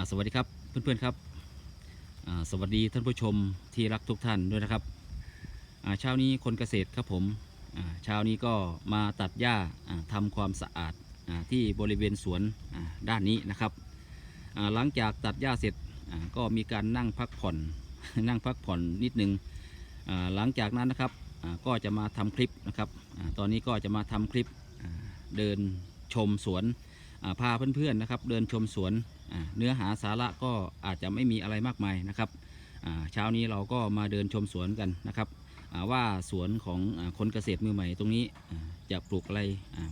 ่าสวัสดีครับเพื่อนๆครับสวัสดีท่านผู้ชมที่รักทุกท่านด้วยนะครับอ่าเช้านี้คนเกษตรครับผมอ่าเช้านี้ก็มาตัดหญ้าอ่าทำความสะอาดอที่บริเวณสวนด้านนี้นะครับหลังจากตัดหญ้าเสร็จก็มีการนั่งพักผ่อนนั่งพักผ่อนนิดนึงอ่าหลังจากนั้นนะครับก็จะมาทำคลิปนะครับอตอนนี้ก็จะมาทำคลิปเดินชมสวน พาเพื่อนๆนะครับเดินชมสวนเนื้อหาสาระก็อาจจะไม่มีอะไรมากมายนะครับเช้านี้เราก็มาเดินชมสวนกันนะครับว่าสวนของอคนเกษตรมือใหม่ตรงนี้จะปลูกอะไร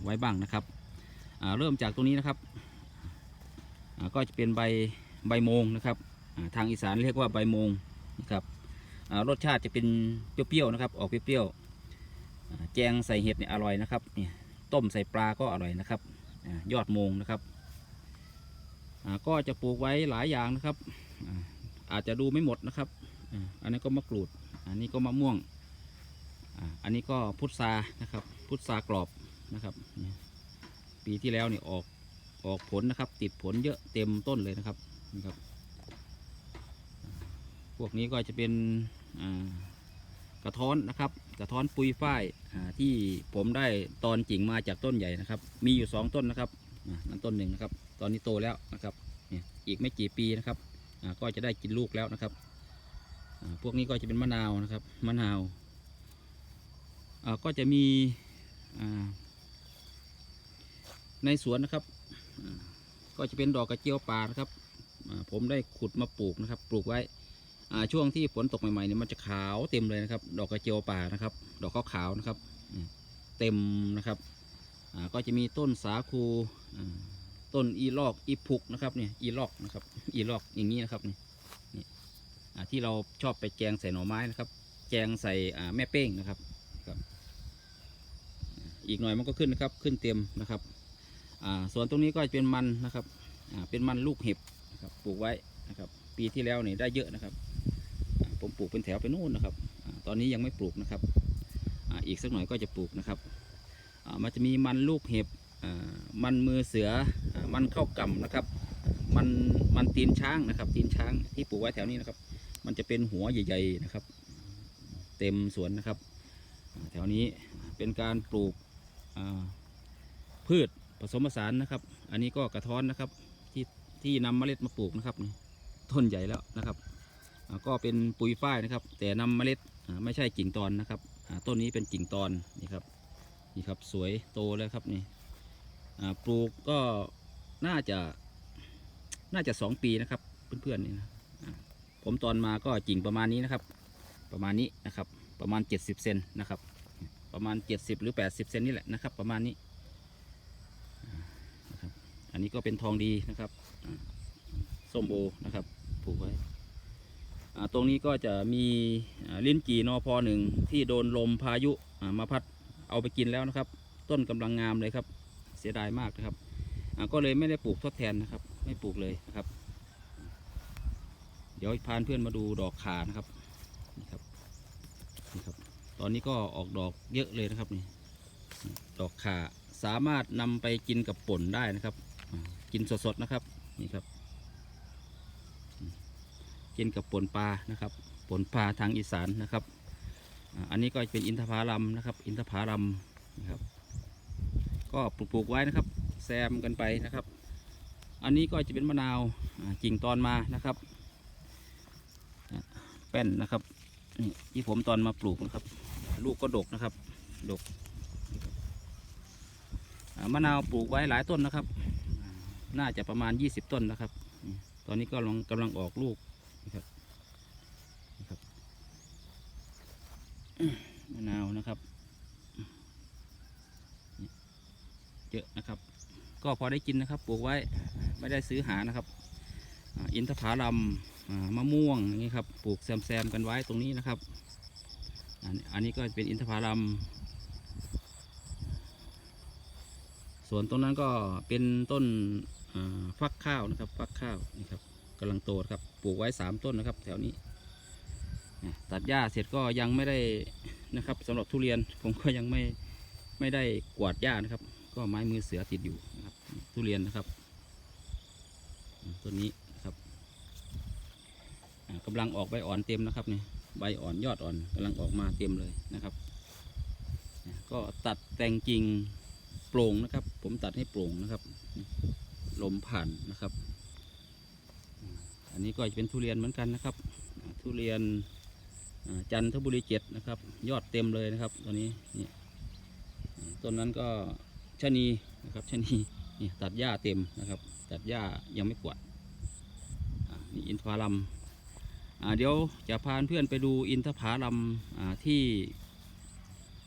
ไว้บ้างนะครับเริ่มจากตรงนี้นะครับก็จะเป็นใบใบโมงนะครับทางอีสานเรียกว่าใบโมงนะครับรสชาติจะเป็นเปรี้ยวๆนะครับ ออกเปรี้ยวๆแจงใส่เห็ดเนี่ยอร่อยนะครับเนี่ยต้มใส่ปลาก็อร่อยนะครับ ยอดมงนะครับก็จะปลูกไว้หลายอย่างนะครับ อาจจะดูไม่หมดนะครับ อันนี้ก็มะกรูด อันนี้ก็มะม่วง อันนี้ก็พุทรานะครับ พุทรากรอบนะครับ ปีที่แล้วเนี่ยออกออกผลนะครับ ติดผลเยอะเต็มต้นเลยนะครับนะครับ พวกนี้ก็จะเป็นอ่า กระท้อนนะครับ กระท้อนปุยฝ้ายที่ผมได้ตอนกิ่งมาจากต้นใหญ่นะครับ มีอยู่สองต้นนะครับนั่นต้นหนึ่งนะครับ ตอนนี้โตแล้วนะครับเนี่ยอีกไม่กี่ปีนะครับก็จะได้กินลูกแล้วนะครับพวกนี้ก็จะเป็นมะนาวนะครับมะนาวก็จะมีในสวนนะครับ ก็จะเป็นดอกกระเจียวป่านะครับผมได้ขุดมาปลูกนะครับ ปลูกไว้ ช่วงที่ฝนตกใหม่ๆเนี่ยมันจะขาวเต็มเลยนะครับ ดอกกระเจียวป่านะครับ ดอกขาวๆนะครับ เต็มนะครับก็จะมีต้นสาคูต้นอีลอกอีพุกนะครับเนี่ยอีลอกนะครับอีลอกอย่างนี้นะครับนี่นี่อ่าที่เราชอบไปแกงใส่หน่อไม้นะครับแกงใส่แม่เป้งนะครับครับ อีกหน่อยมันก็ขึ้นนะครับขึ้นเต็มนะครับส่วนตรงนี้ก็จะเป็นมันนะครับเป็นมันลูกเห็บนะครับปลูกไว้นะครับ ปีที่แล้วเนี่ยได้เยอะนะครับ ผมปลูกเป็นแถวไปนู่นนะครับ ตอนนี้ยังไม่ปลูกนะครับออีกสักหน่อยก็จะปลูกนะครับ มันจะมีมันลูกเห็บมันมือเสือมันเข้ากำนะครับ มันมันตีนช้างนะครับ ตีนช้างที่ปลูกไว้แถวนี้นะครับ มันจะเป็นหัวใหญ่ๆนะครับ เต็มสวนนะครับ แถวนี้เป็นการปลูกพืชผสมผสานนะครับ อันนี้ก็กระท้อนนะครับที่ที่นำเมล็ดมาปลูกนะครับนี่ต้นใหญ่แล้วนะครับ ก็เป็นปุ๋ยฝ้ายนะครับ แต่นำเมล็ดไม่ใช่กิ่งตอนนะครับต้นนี้เป็นกิ่งตอนนี่ครับนี่ครับสวยโตแล้วครับนี่ปลูกก็น่าจะน่าจะสองปีนะครับเพื่อนๆนี่นะผมตอนมาก็กิ่งประมาณนี้นะครับ ประมาณนี้นะครับประมาณ 70เซนนะครับ ประมาณ 70 หรือ 80เซนนี่แหละนะครับ ประมาณนี้นะครับอันนี้ก็เป็นทองดีนะครับส้มโอนะครับปลูกไว้ ตรงนี้ก็จะมีลิ้นจี่นอพอหนึ่งที่โดนลมพายุมาพัดเอาไปกินแล้วนะครับ ต้นกำลังงามเลยครับ เสียดายมากนะครับก็เลยไม่ได้ปลูกทดแทนนะครับ ไม่ปลูกเลยนะครับ เดี๋ยวพานเพื่อนมาดูดอกขานะครับนี่ครับนี่ครับ ตอนนี้ก็ออกดอกเยอะเลยนะครับนี่ดอกขาสามารถนำไปกินกับป่นได้นะครับ กินสดๆนะครับนี่ครับ กินกับป่นปลานะครับป่นปลาทางอีสานนะครับ อันนี้ก็เป็นอินทผลัมนะครับ อินทผลัมนะครับ ก็ปลูกไว้นะครับ แซมกันไปนะครับ อันนี้ก็จะเป็นมะนาวกิ่งตอนมานะครับ แป้นนะครับนี่ที่ผมตอนมาปลูกนะครับ ลูกก็ดกนะครับ ดกมะนาวปลูกไว้หลายต้นนะครับ น่าจะประมาณ 20 ต้นนะครับ ตอนนี้ก็กำลังออกลูก นะครับมะนาวนะครับเยอะนะครับ ก็พอได้กินนะครับปลูกไว้ไม่ได้ซื้อหานะครับอ่าอินทผลัมอ่ามะม่วงอย่างนี้ครับปลูกแซมๆกันไว้ตรงนี้นะครับอันอันนี้ก็เป็นอินทผลัมส่วนตรงนั้นก็เป็นต้นอ่าฟักข้าวนะครับฟักข้าวนี่ครับ กำลังโตครับ ปลูกไว้สามต้นนะครับ แถวนี้ ตัดหญ้าเสร็จก็ยังไม่ได้นะครับสำหรับทุเรียนผมก็ยังไม่ไม่ได้กวาดหญ้านะครับ ก็ไม้มือเสือติดอยู่นะครับ ทุเรียนนะครับต้นนี้นะครับอ่ากำลังออกใบอ่อนเต็มนะครับเนี่ยใบอ่อนยอดอ่อนกำลังออกมาเต็มเลยนะครับ ก็ตัดแต่งกิ่งโปร่งนะครับ ผมตัดให้โปร่งนะครับ ลมผ่านนะครับ นนี้ก็จะเป็นทุเรียนเหมือนกันนะครับ ทุเรียนจันทบุรีเจ็ดนะครับ ยอดเต็มเลยนะครับตอนนี้นี่ต้นนั้นก็ชะนีนะครับชะนีนี่ตัดหญ้าเต็มนะครับ ตัดหญ้ายังไม่ปวดนี่อินทผลัมเดี๋ยวจะพาเพื่อนไปดูอินทผลัมที่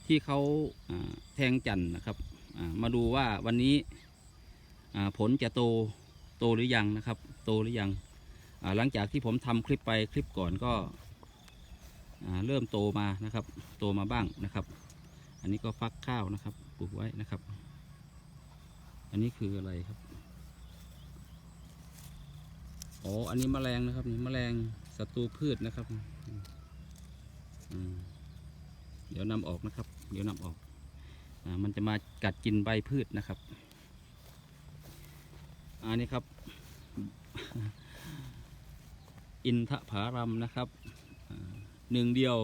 ที่เขาแทงจันนะครับมาดูว่าวันนี้ผลจะโตโตหรือยังนะครับ โตหรือยัง หลังจากที่ผมทำคลิปไปคลิปก่อนก็เริ่มโตมานะครับ โตมาบ้างนะครับ อันนี้ก็ฟักข้าวนะครับปลูกไว้นะครับ อันนี้คืออะไรครับอ๋ออันนี้แมลงนะครับนี่แมลงศัตรูพืชนะครับเดี๋ยวนำออกนะครับ เดี๋ยวนำออกอมันจะมากัดกินใบพืชนะครับ อันนี้ครับ อินทผารัมนะครับหนึ่งเดียว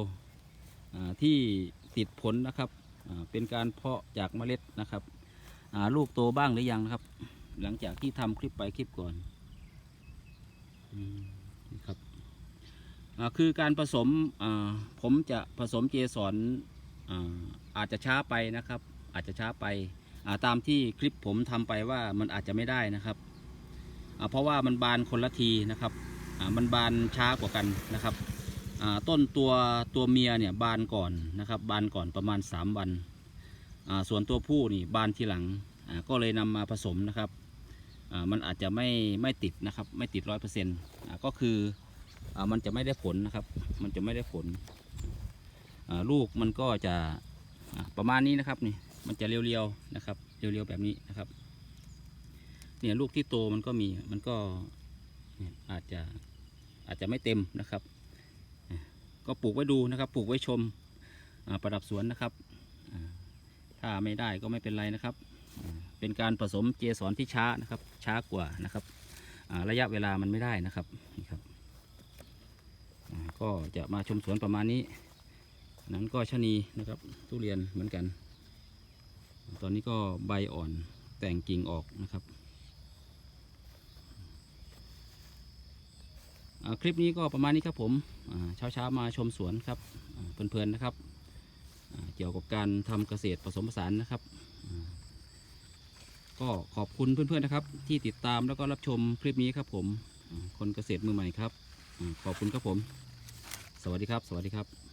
ที่ติดผลนะครับเป็นการเพาะจากเมล็ดนะครับลูกโตบ้างหรือยังนะครับ หลังจากที่ทำคลิปไปคลิปก่อนอืมนี่ครับคือการผสมผมจะผสมเกสอ่าอาจจะช้าไปนะครับ อาจจะช้าไปตามที่คลิปผมทำไปว่ามันอาจจะไม่ได้นะครับเพราะว่ามันบานคนละทีนะครับ มันบานช้ากว่ากันนะครับต้นตัวตัวเมียเนี่ยบานก่อนนะครับบานก่อนประมาณ 3 วัน ส่วนตัวผู้นี่บานทีหลังก็เลยนำมาผสมนะครับมันอาจจะไม่ไม่ติดนะครับไม่ติดร้อยเปอร์เซ็นต์ก็คืออมันจะไม่ได้ผลนะครับ มันจะไม่ได้ผลลูกมันก็จะประมาณนี้นะครับนี่มันจะเรียวๆนะครับเรียวๆแบบนี้นะครับเนี่ยลูกที่โตมันก็มีมันก็อาจจะ อาจจะไม่เต็มนะครับ ก็ปลูกไว้ดูนะครับ ปลูกไว้ชมประดับสวนนะครับ ถ้าไม่ได้ก็ไม่เป็นไรนะครับ เป็นการผสมเกสรที่ช้านะครับ ช้ากว่านะครับ ระยะเวลามันไม่ได้นะครับนี่ครับก็จะมาชมสวนประมาณนี้ นั้นก็ชะนีนะครับทุเรียนเหมือนกัน ตอนนี้ก็ใบอ่อนแต่งกิ่งออกนะครับอ่า คลิปนี้ก็ประมาณนี้ครับผมเช้าเช้าๆมาชมสวนครับเพลินๆนะครับ เกี่ยวกับการทำเกษตรผสมผสานนะครับ ก็ขอบคุณเพื่อนๆนะครับ ที่ติดตามแล้วก็รับชมคลิปนี้ครับผมคนเกษตรมือใหม่ครับ ขอบคุณครับผม สวัสดีครับ สวัสดีครับ